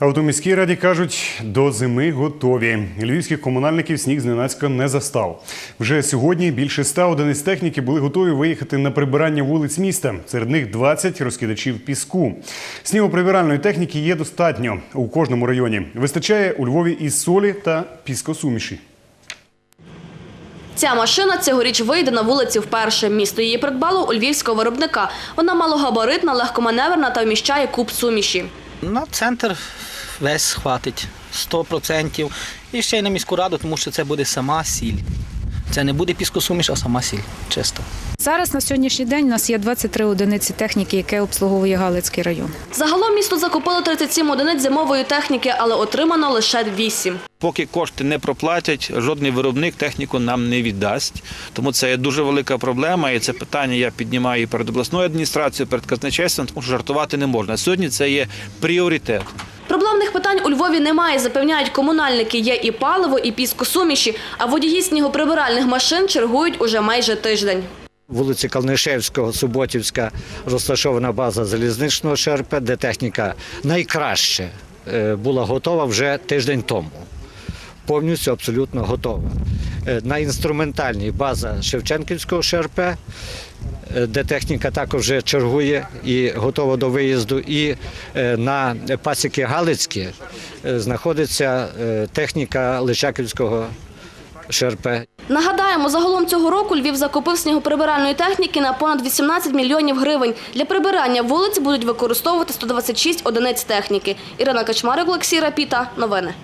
А міській раді кажуть, до зими готові. Львівських комунальників сніг зненацька не застав. Вже сьогодні більше ста одиниць техніки були готові виїхати на прибирання вулиць міста. Серед них 20 розкидачів піску. Снігоприбиральної техніки є достатньо у кожному районі. Вистачає у Львові і солі та піскосуміші. Ця машина цьогоріч вийде на вулиці вперше. Місто її придбало у львівського виробника. Вона малогабаритна, легкоманеврна та вміщає куб суміші. На центр весь хватить 100%. І ще й на міську раду, тому що це буде сама сіль. Це не буде піскосуміш, а сама сіль. Чисто. Зараз на сьогоднішній день у нас є 23 одиниці техніки, яке обслуговує Галицький район. Загалом місто закупило 37 одиниць зимової техніки, але отримано лише 8. Поки кошти не проплатять, жодний виробник техніку нам не віддасть. Тому це є дуже велика проблема. І це питання я піднімаю і перед обласною адміністрацією, перед казначейством, тому що жартувати не можна. Сьогодні це є пріоритет. Проблемних питань у Львові немає, запевняють комунальники. Є і паливо, і піскосуміші, а водії снігоприбиральних машин чергують уже майже тиждень. Вулиці Калнишевського, Суботівська розташована база залізничного ШРП, де техніка найкраще е, була готова вже тиждень тому. Повністю абсолютно готова. Е, На інструментальній база Шевченківського ШРП, е, де техніка також вже чергує і готова до виїзду. І на пасіки Галицькі знаходиться техніка Личаківського ШРП. Нагадаємо, загалом цього року Львів закупив снігоприбиральної техніки на понад 18 мільйонів гривень. Для прибирання вулиць будуть використовувати 126 одиниць техніки. Ірина Качмарик, Олексій Рапіта. Новини.